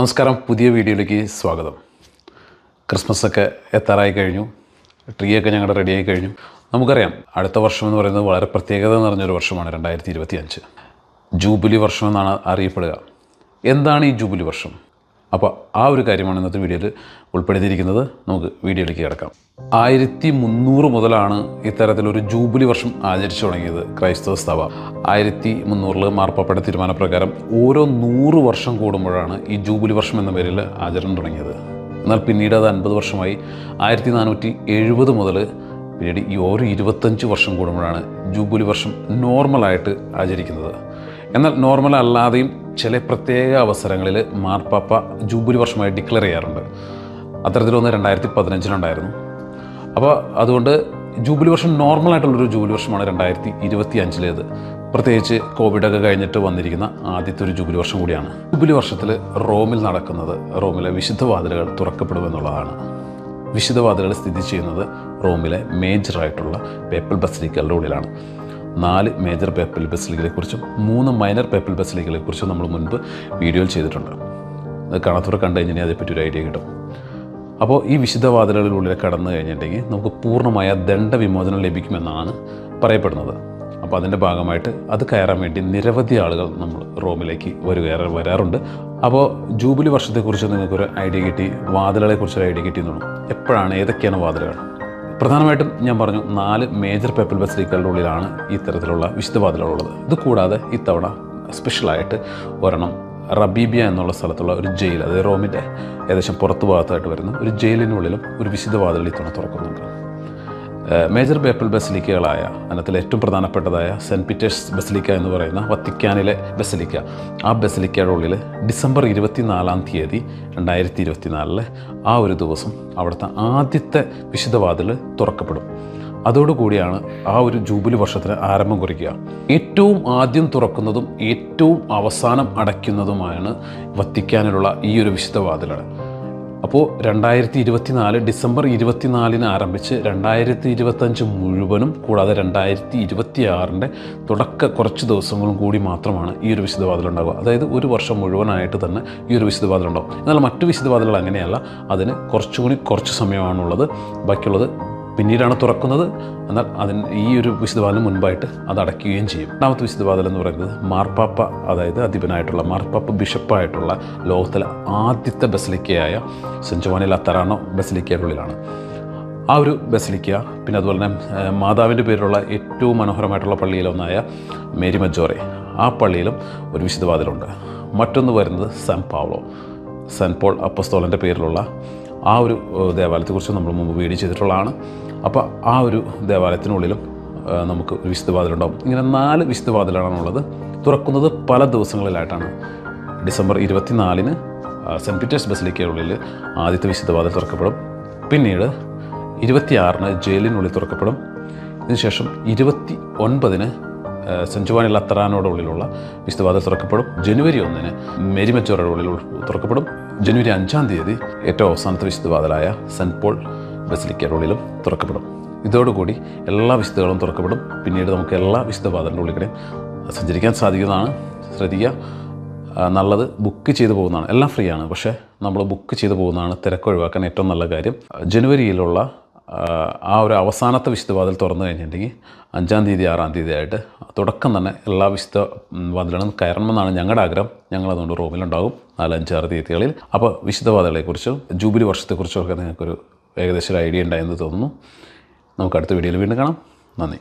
നമസ്കാരം. പുതിയ വീഡിയോയിലേക്ക് സ്വാഗതം. ക്രിസ്മസ് ഒക്കെ എത്താറായി കഴിഞ്ഞു. ട്രീ ഒക്കെ ഞങ്ങളുടെ റെഡിയായി കഴിഞ്ഞു. നമുക്കറിയാം അടുത്ത വർഷം എന്ന് പറയുന്നത് വളരെ പ്രത്യേകത നിറഞ്ഞൊരു വർഷമാണ് രണ്ടായിരത്തി ഇരുപത്തി അഞ്ച് ജൂബിലി വർഷം എന്നാണ് അറിയപ്പെടുക. എന്താണ് ഈ ജൂബിലി വർഷം? അപ്പോൾ ആ ഒരു കാര്യമാണ് ഇന്നത്തെ വീഡിയോയിൽ ഉൾപ്പെടുത്തിയിരിക്കുന്നത്. നമുക്ക് വീഡിയോയിലേക്ക് കിടക്കാം. ആയിരത്തി മുന്നൂറ് മുതലാണ് ഇത്തരത്തിലൊരു ജൂബിലി വർഷം ആചരിച്ചു തുടങ്ങിയത് ക്രൈസ്തവ സഭ. ആയിരത്തി മുന്നൂറിൽ മാർപ്പാപ്പയുടെ തീരുമാനപ്രകാരം ഓരോ നൂറ് വർഷം കൂടുമ്പോഴാണ് ഈ ജൂബിലി വർഷം എന്ന പേരിൽ ആചരണം തുടങ്ങിയത്. എന്നാൽ പിന്നീട് അത് അൻപത് വർഷമായി ആയിരത്തി നാനൂറ്റി എഴുപത് മുതൽ പിന്നീട് ഈ ഓരോ ഇരുപത്തഞ്ച് വർഷം കൂടുമ്പോഴാണ് ജൂബിലി വർഷം നോർമലായിട്ട് ആചരിക്കുന്നത്. എന്നാൽ നോർമൽ അല്ലാതെയും ചില പ്രത്യേക അവസരങ്ങളിൽ മാർപ്പാപ്പ ജൂബിലി വർഷമായി ഡിക്ലെയർ ചെയ്യാറുണ്ട്. അത്തരത്തിലൊന്ന് രണ്ടായിരത്തി പതിനഞ്ചിലുണ്ടായിരുന്നു അപ്പോൾ അതുകൊണ്ട് ജൂബിലി വർഷം നോർമൽ നോർമലായിട്ടുള്ളൊരു ജൂബിലി വർഷമാണ് രണ്ടായിരത്തി ഇരുപത്തി അഞ്ചിലേത് പ്രത്യേകിച്ച് കോവിഡൊക്കെ കഴിഞ്ഞിട്ട് വന്നിരിക്കുന്ന ആദ്യത്തെ ഒരു ജൂബിലി വർഷം കൂടിയാണ്. ജൂബിലി വർഷത്തിൽ റോമിൽ നടക്കുന്നത് റോമിലെ വിശുദ്ധവാതിലുകൾ തുറക്കപ്പെടുമെന്നുള്ളതാണ്. വിശുദ്ധവാതിലുകൾ സ്ഥിതി ചെയ്യുന്നത് റോമിലെ മേജറായിട്ടുള്ള പേപ്പൽ ബസലിക്കകളുടെ ഉള്ളിലാണ്. നാല് മേജർ പേപ്പൽ ബസലികളെക്കുറിച്ചും മൂന്ന് മൈനർ പേപ്പൽ ബസലികളെക്കുറിച്ചും നമ്മൾ മുൻപ് വീഡിയോയിൽ ചെയ്തിട്ടുണ്ട്. അത് കാണാത്തവർ കണ്ടു കഴിഞ്ഞാൽ അതേപ്പറ്റി ഒരു ഐഡിയ കിട്ടും. അപ്പോൾ ഈ വിശുദ്ധവാതിലുകളിലൂടെ കടന്നു കഴിഞ്ഞിട്ടുണ്ടെങ്കിൽ നമുക്ക് പൂർണമായ ദണ്ഡവിമോചനം ലഭിക്കുമെന്നാണ് പറയപ്പെടുന്നത്. അപ്പോൾ അതിന്റെ ഭാഗമായിട്ട് അത് കയറാൻ വേണ്ടി നിരവധി ആളുകൾ നമ്മൾ റോമിലേക്ക് വരിക വരാറുണ്ട്. അപ്പോൾ ജൂബിലി വർഷത്തെക്കുറിച്ച് നിങ്ങൾക്കൊരു ഐഡിയ കിട്ടി വാതിലുകളെക്കുറിച്ചൊരു ഐഡിയ കിട്ടി എന്നുള്ളൂ എപ്പോഴാണ് ഏതൊക്കെയാണ് വാതിലുകൾ? പ്രധാനമായിട്ടും ഞാൻ പറഞ്ഞു നാല് മേജർ പേപ്പൽ ബസലിക്കകളുടെ ഉള്ളിലാണ് ഇത്തരത്തിലുള്ള വിശുദ്ധവാതിലുള്ളത് വിശുദ്ധ ഇത് കൂടാതെ ഇത്തവണ സ്പെഷ്യലായിട്ട് ഒരെണ്ണം റബീബിയ എന്നുള്ള സ്ഥലത്തുള്ള ഒരു ജയിൽ അതായത് റോമിന്റെ ഏകദേശം പുറത്തു ഭാഗത്തായിട്ട് വരുന്ന ഒരു ജയിലിനുള്ളിലും ഒരു വിശുദ്ധവാതിൽ ഇത്തവണ തുറക്കുന്നുണ്ട്. മേജർ ബേപ്പൽ ബസിലിക്കകളായ അതിനകത്തിലെ ഏറ്റവും പ്രധാനപ്പെട്ടതായ സെന്റ് പീറ്റേഴ്സ് ബസിലിക്ക എന്ന് പറയുന്ന വത്തിക്കാനിലെ ബസിലിക്ക. ആ ബസിലിക്കയുടെ ഉള്ളിൽ ഡിസംബർ ഇരുപത്തിനാലാം തീയതി രണ്ടായിരത്തി ഇരുപത്തിനാലിലെ ആ ഒരു ദിവസം അവിടുത്തെ ആദ്യത്തെ വിശുദ്ധവാതിൽ തുറക്കപ്പെടും. അതോടുകൂടിയാണ് ആ ഒരു ജൂബിലി വർഷത്തിന് ആരംഭം കുറിക്കുക. ഏറ്റവും ആദ്യം തുറക്കുന്നതും ഏറ്റവും അവസാനം അടയ്ക്കുന്നതുമാണ് വത്തിക്കാനിലുള്ള ഈ ഒരു വിശുദ്ധ വാതിലാണ് അപ്പോൾ രണ്ടായിരത്തി ഇരുപത്തിനാല് ഡിസംബർ ഇരുപത്തിനാലിന് ആരംഭിച്ച് രണ്ടായിരത്തി ഇരുപത്തഞ്ച് മുഴുവനും കൂടാതെ രണ്ടായിരത്തി ഇരുപത്തി ആറിന്റെ തുടക്ക കുറച്ച് ദിവസങ്ങളും കൂടി മാത്രമാണ് ഈ ഒരു വിശുദ്ധവാതിലുണ്ടാവുക. അതായത് ഒരു വർഷം മുഴുവനായിട്ട് തന്നെ ഈ ഒരു വിശുദ്ധവാതിലുണ്ടാവും. എന്നാൽ മറ്റു വിശുദ്ധവാതിലുകൾ അങ്ങനെയല്ല. അതിന് കുറച്ചുകൂടി കുറച്ച് സമയമാണുള്ളത്. ബാക്കിയുള്ളത് പിന്നീടാണ് തുറക്കുന്നത്. എന്നാൽ അതിന് ഈ ഒരു വിശുദ്ധവാതിന് മുൻപായിട്ട് അത് അടയ്ക്കുകയും ചെയ്യും. രണ്ടാമത്തെ വിശുദ്ധവാതിൽ എന്ന് പറയുന്നത് മാർപ്പാപ്പ അതായത് അധിപനായിട്ടുള്ള മാർപ്പാപ്പ ബിഷപ്പായിട്ടുള്ള ലോകത്തിലെ ആദ്യത്തെ ബസലിക്കയായ സെന്റ് ജോവാനി ലത്തറാണോ ബസലിക്കയുടെയുള്ളിലാണ് ആ ഒരു ബസലിക്ക പിന്നെ അതുപോലെ തന്നെ മാതാവിന്റെ പേരിലുള്ള ഏറ്റവും മനോഹരമായിട്ടുള്ള പള്ളിയിലൊന്നായ മേരി മജോറെ ആ പള്ളിയിലും ഒരു വിശുദ്ധവാതിലുണ്ട്. മറ്റൊന്ന് വരുന്നത് സാൻ പാവ്ലോ. സെൻ പോൾ അപ്പസ്തോലന്റെ പേരിലുള്ള ആ ഒരു ദേവാലയത്തെക്കുറിച്ച് നമ്മൾ മുമ്പ് വീഡിയോ ചെയ്തിട്ടുള്ളതാണ്. അപ്പോൾ ആ ഒരു ദേവാലയത്തിനുള്ളിലും നമുക്ക് ഒരു വിശുദ്ധവാതിലുണ്ടാവും ഇങ്ങനെ നാല് വിശുദ്ധവാതിലാണുള്ളത് തുറക്കുന്നത് പല ദിവസങ്ങളിലായിട്ടാണ്. ഡിസംബർ ഇരുപത്തിനാലിന് സെന്റ് പീറ്റേഴ്സ് ബസിലിക്കയുള്ളിൽ ആദ്യത്തെ വിശുദ്ധവാതിൽ തുറക്കപ്പെടും. പിന്നീട് ഇരുപത്തിയാറിന് ജയിലിനുള്ളിൽ തുറക്കപ്പെടും. ഇതിനുശേഷം ഇരുപത്തി ഒൻപതിന് സെന്റ് ജോവാനി ലത്തറാനോടുള്ളിലുള്ള വിശുദ്ധവാതിൽ തുറക്കപ്പെടും. ജനുവരി ഒന്നിന് മെരിമച്ചോറയുടെ ഉള്ളിൽ തുറക്കപ്പെടും. ജനുവരി അഞ്ചാം തീയതി ഏറ്റവും അവസാനത്തെ വിശുദ്ധവാതിലായ സെന്റ് പോൾ ബസിലിക്കയുടെ ഉള്ളിലും തുറക്കപ്പെടും. ഇതോടുകൂടി എല്ലാ വിശുദ്ധകളും തുറക്കപ്പെടും. പിന്നീട് നമുക്ക് എല്ലാ വിശുദ്ധവാതിലിന്റെ ഉള്ളിൽ സഞ്ചരിക്കാൻ സാധിക്കുന്നതാണ്. ശ്രദ്ധിക്കുക. നല്ലത് ബുക്ക് ചെയ്തു പോകുന്നതാണ്. എല്ലാം ഫ്രീ ആണ്. പക്ഷേ നമ്മൾ ബുക്ക് ചെയ്തു പോകുന്നതാണ് തിരക്ക് ഒഴിവാക്കാൻ ഏറ്റവും നല്ല കാര്യം. ജനുവരിയിലുള്ള ആ, ഒരു അവസാനത്തെ വിശുദ്ധവാതിൽ തുറന്നു കഴിഞ്ഞിട്ടുണ്ടെങ്കിൽ അഞ്ചാം തീയതി ആറാം തീയതി ആയിട്ട് തുടക്കം തന്നെ എല്ലാ വിശുദ്ധ വാതിലുകളും കയറണമെന്നാണ് ഞങ്ങളുടെ ആഗ്രഹം. ഞങ്ങളതുകൊണ്ട് റൂമിലുണ്ടാകും നാല് ആറ് തീയതികളിൽ. അപ്പോൾ വിശുദ്ധവാതികളെക്കുറിച്ചും ജൂബിലി വർഷത്തെക്കുറിച്ചും ഒക്കെ നിങ്ങൾക്കൊരു ഏകദേശം ഒരു ഐഡിയ ഉണ്ടായെന്ന് തോന്നുന്നു. നമുക്ക് അടുത്ത വീഡിയോയിൽ വീണ്ടും കാണാം. നന്ദി.